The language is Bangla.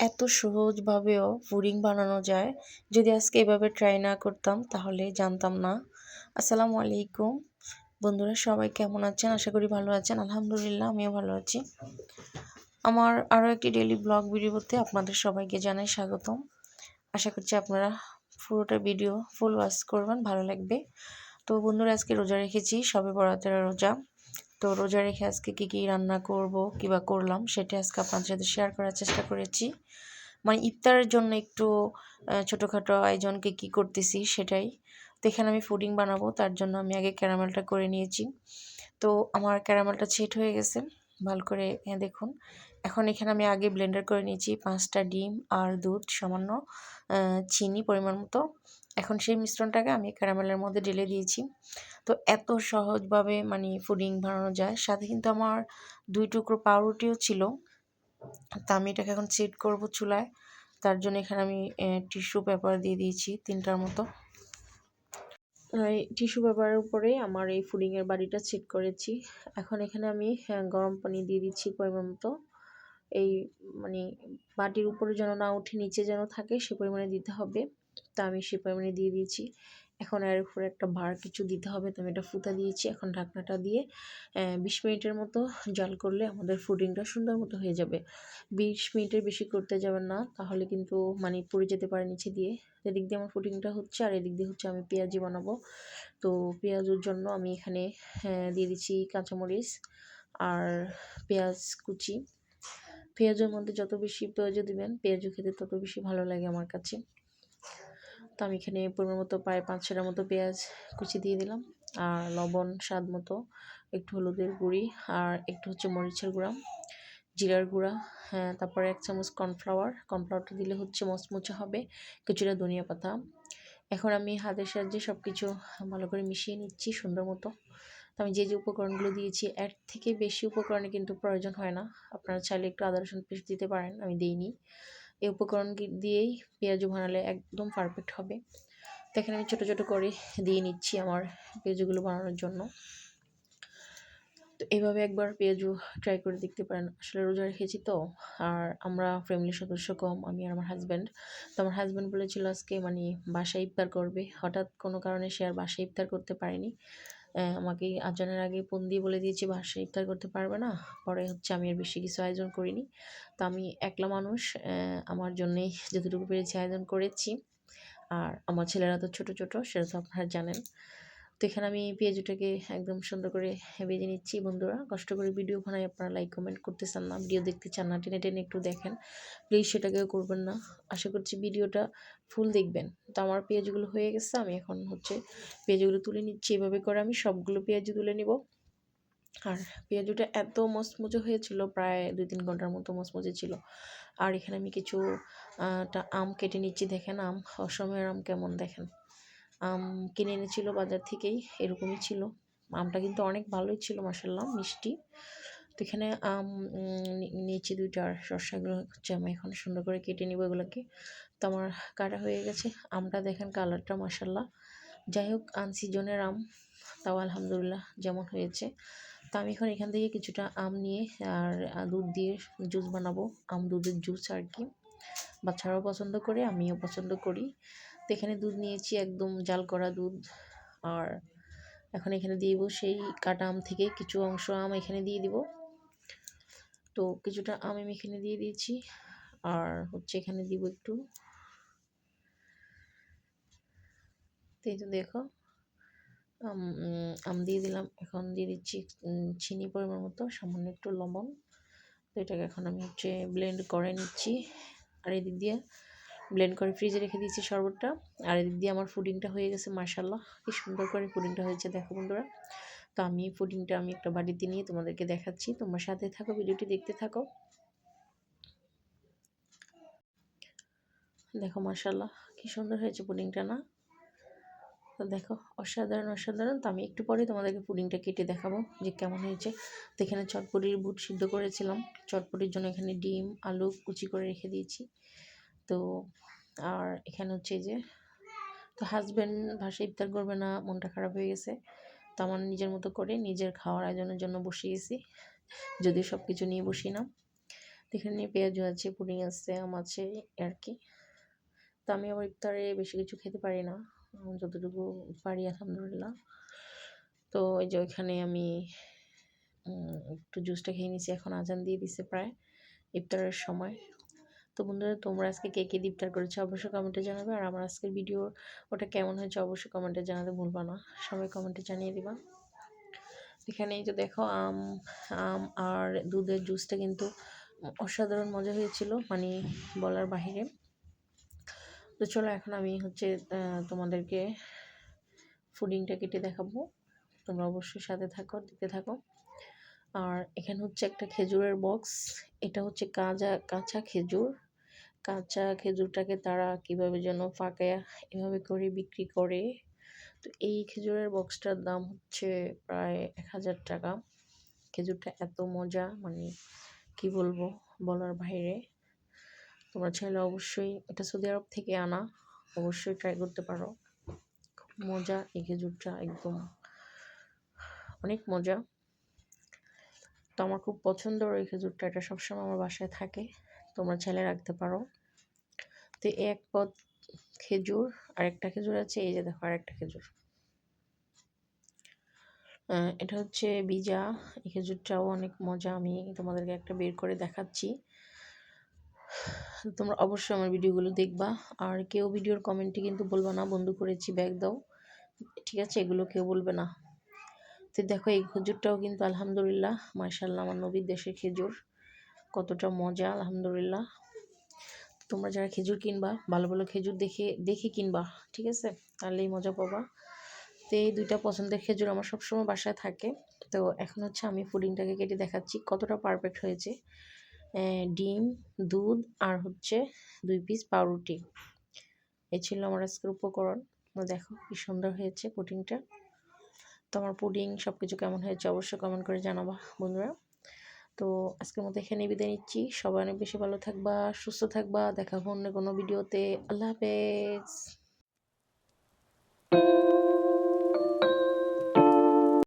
এত সহজভাবেও পুডিং বানানো যায়। যদি আজকে এভাবে ট্রাই না করতাম, তাহলে জানতাম না। আসসালামু আলাইকুম। বন্ধুরা, সবাই কেমন আছেন? আশা করি ভালো আছেন। আলহামদুলিল্লাহ, আমিও ভালো আছি। আমার আরও একটি ডেলি ব্লগ ভিডিওতে আপনাদের সবাইকে জানাই স্বাগতম। আশা করছি আপনারা পুরোটা ভিডিও ফুল ওয়াচ করবেন, ভালো লাগবে। তো বন্ধুরা, আজকে রোজা রেখেছি, সবে বরাতের রোজা। তো রোজা রেখে আজকে কী কী রান্না করব কিবা করলাম, সেটা আজকে আপনাদের সাথে শেয়ার করার চেষ্টা করেছি। মানে ইফতারের জন্য একটু ছোটোখাটো আয়োজনকে কী করতেছি সেটাই। তো এখানে আমি ফুডিং বানাবো, তার জন্য আমি আগে ক্যারামেলটা করে নিয়েছি। তো আমার ক্যারামেলটা ছেট হয়ে গেছে, ভালো করে দেখুন। এখন এখানে আমি আগে ব্লেন্ডার করে নিয়েছি পাঁচটা ডিম আর দুধ, সামান্য চিনি পরিমাণ মতো। এখন সেই মিশ্রণটাকে আমি ক্যারামেলের মধ্যে ঢেলে দিয়েছি। তো এত সহজভাবে মানে ফুডিং বানানো যায়। সাথে কিন্তু আমার দুই টুকরো পাউরুটিও ছিল। তা আমি এটাকে এখন সেট করব চুলায়। তার জন্য এখানে আমি টিস্যু পেপার দিয়ে দিয়েছি তিনটার মতো। এই টিস্যু পেপারের উপরে আমার এই ফুডিংয়ের বাড়িটা সেট করেছি। এখন এখানে আমি গরম পানি দিয়ে দিচ্ছি পরিমাণ মতো। এই মানে বাটির উপরে যেন না উঠে, নিচে যেন থাকে, সে পরিমাণে দিতে হবে। তা আমি সে পরিমাণে দিয়ে দিয়েছি। এখন এর উপরে একটা ভার কিছু দিতে হবে, তো আমি এটা ফুটা দিয়েছি। এখন ঢাকনাটা দিয়ে বিশ মিনিটের মতো জাল করলে আমাদের ফুডিংটা সুন্দর মতো হয়ে যাবে। বিশ মিনিটের বেশি করতে যাবেন না, তাহলে কিন্তু মানে পুড়ে যেতে পারে নিচে দিয়ে। এদিক দিয়ে আমার ফুডিংটা হচ্ছে, আর এদিক দিয়ে হচ্ছে আমি পেঁয়াজি বানাবো। তো পেঁয়াজের জন্য আমি এখানে দিয়ে দিচ্ছি কাঁচামরিচ আর পেঁয়াজ কুচি। পেঁয়াজের মধ্যে যত বেশি পেঁয়াজও দিবেন, পেঁয়াজও খেতে তত বেশি ভালো লাগে আমার কাছে। তো আমি এখানে পরিমাণ মতো প্রায় পাঁচ ছটার মতো পেঁয়াজ কুচি দিয়ে দিলাম। আর লবণ, স্বাদ মতো একটু হলুদের গুঁড়ি আর একটু হচ্ছে মরিচের গুঁড়া, জিরার গুঁড়া হ্যাঁ তারপরে এক চামচ কর্নফ্লাওয়ার। কর্নফ্লাওয়ারটা দিলে হচ্ছে মচমচে হবে, কিছুটা ধনিয়া পাতা। এখন আমি হাতের সাহায্যে সব কিছু ভালো করে মিশিয়ে নিচ্ছি সুন্দর মতো। তো আমি যে যে উপকরণগুলো দিয়েছি, এর থেকে বেশি উপকরণে কিন্তু প্রয়োজন হয় না। আপনারা চাইলে একটু আদা রসুন পেস্ট দিতে পারেন, আমি দিইনি। এই উপকরণ দিয়েই পেঁয়াজু বানালে একদম পারফেক্ট হবে। তো এখানে আমি ছোটো ছোটো করে দিয়ে নিচ্ছি আমার পেঁয়াজুগুলো বানানোর জন্য। তো এইভাবে একবার পেঁয়াজু ট্রাই করে দেখতে পারেন। আসলে রোজা রেখেছি তো, আর আমরা ফ্যামিলির সদস্য কম, আমি আর আমার হাজব্যান্ড তো আমার হাজব্যান্ড বলেছিল আজকে মানে বাসায় ইফতার করবে। হঠাৎ কোনো কারণে সে আর বাসায় ইফতার করতে পারেনি। আমাকে আজানের আগে ফোন দিয়ে বলে দিয়েছি, বাসায় ইফতার করতে পারবে না। পরে হচ্ছে আমি আর বেশি কিছু আয়োজন করিনি। তো আমি একলা মানুষ আমার জন্যেই যতটুকু পেরেছি আয়োজন করেছি। আর আমার ছেলেরা তো ছোট ছোট, সেটা তো আপনারা জানেন। তো এখানে আমি পেঁয়াজুটাকে একদম সুন্দর করে ভেজে নিচ্ছি, বন্ধুরা। কষ্ট করে ভিডিও বানাই আপনারা লাইক কমেন্ট করতে চান না, ভিডিও দেখতে চান না, টেনে টেনে একটু দেখেন। প্লিজ সেটাকেও করবেন না। আশা করছি ভিডিওটা ফুল দেখবেন। তো আমার পেঁয়াজগুলো হয়ে গেছে, আমি এখন হচ্ছে পেঁয়াজগুলো তুলে নিচ্ছি। এভাবে করে আমি সবগুলো পেঁয়াজ তুলে নিব। আর পেঁয়াজুটা এত মচমচে হয়েছিল, প্রায় দুই তিন ঘণ্টার মতো মচমচে ছিল। আর এখানে আমি কিছু আম কেটে নিচ্ছি, দেখেন আম অসময়ের আম কেমন, দেখেন। আম, কিনে এনেছিল বাজার থেকেই, এরকমই ছিল। আমটা কিন্তু অনেক ভালোই ছিল মাসাল্লাহ মিষ্টি। তো এখানে, আম নিচে দুইটা শসাগুলো হচ্ছে আমি এখন সুন্দর করে কেটে নিব এগুলোকে। তো আমার কাটা হয়ে গেছে। আমটা দেখেন কালারটা মাসাল্লাহ যাই হোক, আনসিজনের আম, তাও আলহামদুলিল্লাহ যেমন হয়েছে। তো আমি এখন এখান থেকে কিছুটা আম নিয়ে আর দুধ দিয়ে জুস বানাবো। আম দুধের জুস আর কি। বাচ্চারাও পছন্দ করে, আমিও পছন্দ করি। তো এখানে দুধ নিয়েছি, একদম জাল করা দুধ। আর এখন এখানে দিয়ে দিব সেই কাটা আম থেকে কিছু অংশ আম এখানে দিয়ে দিব। তো কিছুটা আম আমি এখানে দিয়ে দিয়েছি। আর হচ্ছে এখানে দিব একটু এই তো দেখো। আম দিয়ে দিলাম। এখন দিয়ে দিচ্ছি চিনি পরিমাণ মতো, সামান্য একটু লবণ। তো এটাকে এখন আমি হচ্ছে ব্লেন্ড করে নিচ্ছি। আর এদিক দিয়ে ব্লেন্ড করে ফ্রিজে রেখে দিয়েছি শরবতটা। আর এদিক দিয়ে আমার ফুডিংটা হয়ে গেছে মার্শাল্লাহ কি সুন্দর করে ফুডিংটা হয়েছে, দেখো বন্ধুরা। তো আমি ফুডিংটা আমি একটা বাড়িতে নিয়ে তোমাদেরকে দেখাচ্ছি। তোমার সাথে থাকো, ভিডিওটি দেখতে থাকো। দেখো মার্শাল্লাহ কি সুন্দর হয়েছে পুডিংটা না? তো দেখো, অসাধারণ অসাধারণ। তো আমি একটু পরে তোমাদেরকে পুডিংটা কেটে দেখাবো যে কেমন হয়েছে। তো এখানে চটপটির বুট সিদ্ধ করেছিলাম। চটপটির জন্য এখানে ডিম, আলু কুচি করে রেখে দিয়েছি। তো আর এখানে হচ্ছে যে, তো হাজব্যান্ড ভাষা ইফতার করবে না, মনটা খারাপ হয়ে গেছে। তো আমার নিজের মতো করে নিজের খাওয়ার আয়োজনের জন্য বসে গেছি যদিও সব কিছু নিয়ে বসি না এখানে পেঁয়াজু আছে, পুডিং আছে, আম আছে, আর কি। তো আমি আবার ইফতারে বেশি কিছু খেতে পারি না। যতটুকু পারি, আলহামদুলিল্লাহ। তো এই যে ওইখানে আমি একটু জুসটা খেয়ে নিয়েছি। এখন আজান দিয়ে দিছে প্রায় ইফতারের সময়। তো বন্ধুরা, তোমরা আজকে কে কে ইফতার করেছ অবশ্যই কমেন্টে জানাবে। আর আমার আজকের ভিডিও ওটা কেমন হয়েছে অবশ্যই কমেন্টে জানাতে ভুলবা না। সবাই কমেন্টে জানিয়ে দিবা। এখানে এই যে দেখো, আম আম আর দুধের জুসটা কিন্তু অসাধারণ মজা হয়েছিল মানে বলার বাহিরে। তো চলো এখন আমি হচ্ছে তোমাদেরকে ফুডিংটা কেটে দেখাবো। তোমরা অবশ্যই সাথে থাকো দিতে থাকো। আর এখানে হচ্ছে একটা খেজুরের বক্স এটা হচ্ছে কাঁচা কাঁচা খেজুর। কাঁচা খেজুরটাকে তারা কীভাবে যেন ফাঁকায় এভাবে করে বিক্রি করে। তো এই খেজুরের বক্সটার দাম হচ্ছে প্রায় এক হাজার টাকা। খেজুরটা এত মজা মানে কি বলব বলার বাইরে। তোমরা চাইলে অবশ্যই এটা সৌদি আরব থেকে আনা, অবশ্যই ট্রাই করতে পারো। খুব মজা এই খেজুরটা, একদম অনেক মজা। তো আমার খুব পছন্দের এই খেজুরটা, এটা সবসময় আমার বাসায় থাকে। তোমরা চাইলে রাখতে পারো। তো এক পদ খেজুর আর একটা খেজুর আছে, এই যে দেখো আর একটা খেজুর এটা হচ্ছে বিজা, এই খেজুরটাও অনেক মজা, আমি তোমাদেরকে একটা বের করে দেখাচ্ছি। তোমরা অবশ্যই আমার ভিডিওগুলো দেখবা, আর কেউ ভিডিওর কমেন্টে কিন্তু বলবা না, বন্ধু করেছি, ব্যাগ দাও। ঠিক আছে, এগুলো কেউ বলবে না। তো দেখো, এই খেজুরটাও কিন্তু আলহামদুলিল্লাহ মার্শাল্লাহ আমার নবীর দেশের খেজুর। কতটা মজা, আলহামদুলিল্লাহ। তোমরা যারা খেজুর কিনবা, ভালো ভালো খেজুর দেখে দেখে কিনবা, ঠিক আছে? তাহলেই মজা পাবা। তো এই দুইটা পছন্দের খেজুর আমার সবসময় বাসায় থাকে। তো এখন হচ্ছে আমি পুডিংটাকে কেটে দেখাচ্ছি, কতটা পারফেক্ট হয়েছে। ডিম, দুধ আর হচ্ছে দুই পিস পাউরুটি। এ ছিল আমার আজকের উপকরণ। দেখো কি সুন্দর হয়েছে পুডিংটা। তো আমার পুডিং সব কিছু কেমন হয়েছে অবশ্যই কমেন্ট করে জানাবা, বন্ধুরা। তো আজকের মতো এখানে বিদায় নিচ্ছি। সবাই অনেক বেশি ভালো থাকবা, সুস্থ থাকবা। দেখা হবে অন্য কোনো ভিডিওতে। আল্লাহ হাফেজ।